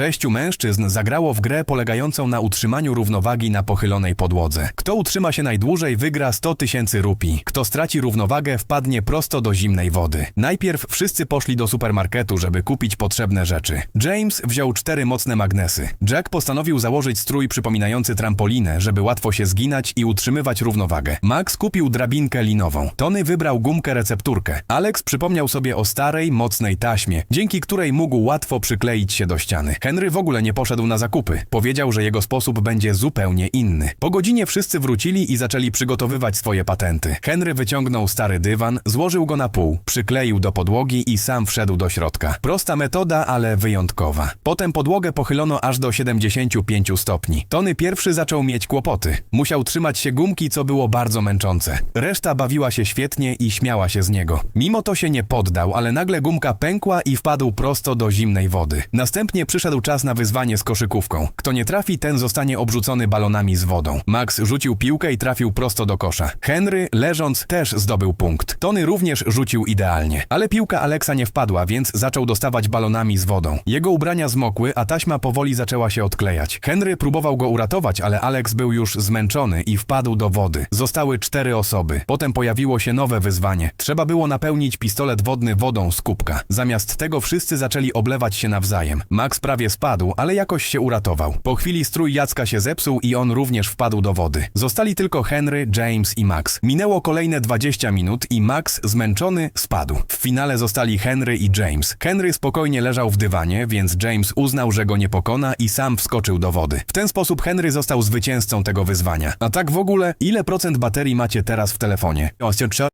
Sześciu mężczyzn zagrało w grę polegającą na utrzymaniu równowagi na pochylonej podłodze. Kto utrzyma się najdłużej, wygra 100 tysięcy rupii. Kto straci równowagę, wpadnie prosto do zimnej wody. Najpierw wszyscy poszli do supermarketu, żeby kupić potrzebne rzeczy. James wziął cztery mocne magnesy. Jack postanowił założyć strój przypominający trampolinę, żeby łatwo się zginać i utrzymywać równowagę. Max kupił drabinkę linową. Tony wybrał gumkę recepturkę. Alex przypomniał sobie o starej, mocnej taśmie, dzięki której mógł łatwo przykleić się do ściany. Henry w ogóle nie poszedł na zakupy. Powiedział, że jego sposób będzie zupełnie inny. Po godzinie wszyscy wrócili i zaczęli przygotowywać swoje patenty. Henry wyciągnął stary dywan, złożył go na pół, przykleił do podłogi i sam wszedł do środka. Prosta metoda, ale wyjątkowa. Potem podłogę pochylono aż do 75 stopni. Tony pierwszy zaczął mieć kłopoty. Musiał trzymać się gumki, co było bardzo męczące. Reszta bawiła się świetnie i śmiała się z niego. Mimo to się nie poddał, ale nagle gumka pękła i wpadł prosto do zimnej wody. Następnie przyszedł czas na wyzwanie z koszykówką. Kto nie trafi, ten zostanie obrzucony balonami z wodą. Max rzucił piłkę i trafił prosto do kosza. Henry, leżąc, też zdobył punkt. Tony również rzucił idealnie. Ale piłka Alexa nie wpadła, więc zaczął dostawać balonami z wodą. Jego ubrania zmokły, a taśma powoli zaczęła się odklejać. Henry próbował go uratować, ale Alex był już zmęczony i wpadł do wody. Zostały cztery osoby. Potem pojawiło się nowe wyzwanie. Trzeba było napełnić pistolet wodny wodą z kubka. Zamiast tego wszyscy zaczęli oblewać się nawzajem. Max prawie spadł, ale jakoś się uratował. Po chwili strój Jacka się zepsuł i on również wpadł do wody. Zostali tylko Henry, James i Max. Minęło kolejne 20 minut i Max, zmęczony, spadł. W finale zostali Henry i James. Henry spokojnie leżał w dywanie, więc James uznał, że go nie pokona i sam wskoczył do wody. W ten sposób Henry został zwycięzcą tego wyzwania. A tak w ogóle, ile procent baterii macie teraz w telefonie?